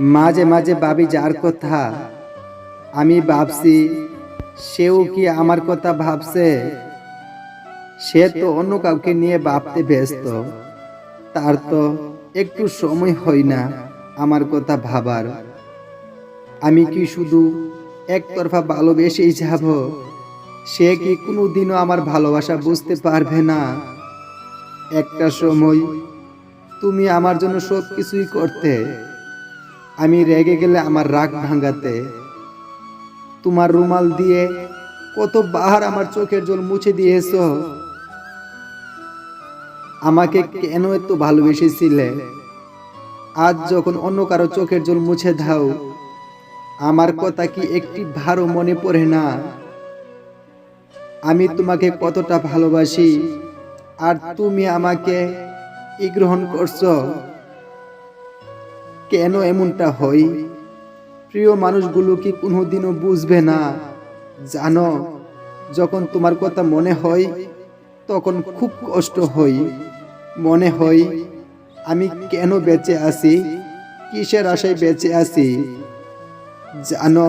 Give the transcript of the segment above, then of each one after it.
মাঝে মাঝে ভাবি, যার কথা আমি ভাবছি, সেও কি আমার কথা ভাবছে? সে তো অন্য কাউকে নিয়ে ভাবতে ব্যস্ত। তার তো একটু সময় হয় না আমার কথা ভাবার। আমি কি শুধু একতরফা ভালোবেসেই যাব? সে কি কোনোদিনও আমার ভালোবাসা বুঝতে পারবে না? একটা সময় তুমি আমার জন্য সব কিছুই করতে আমি রেগে গেলে আমার রাগ ভাঙাতে। তোমার রুমাল দিয়ে কত বাহার আমার চোখের জল মুছে দিয়েছ। আমাকে কেন এত ভালোবেসেছিলে? আজ যখন অন্য কারও চোখের জল মুছে দাও, আমার কথা কি একটি ভারও মনে পড়ে না? আমি তোমাকে কতটা ভালোবাসি, আর তুমি আমাকে গ্রহণ করছ? কেন এমনটা হয়? প্রিয় মানুষগুলো কি কোনোদিনও বুঝবে না। জানো, যখন তোমার কথা মনে হয়, তখন খুব কষ্ট হয়। মনে হয়, আমি কেন বেঁচে আছি? কিসের আশায় বেঁচে আছি? জানো,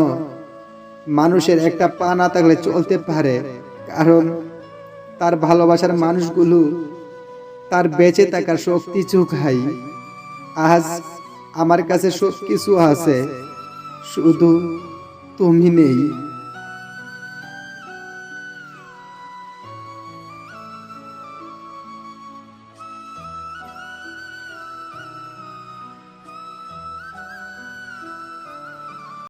মানুষের একটা পা না থাকলে চলতে পারে, কারণ তার ভালোবাসার মানুষগুলো তার বেঁচে থাকার শক্তি চুকাই আজ আমার কাছে সব কিছু আছে। শুধু তুমি নেই।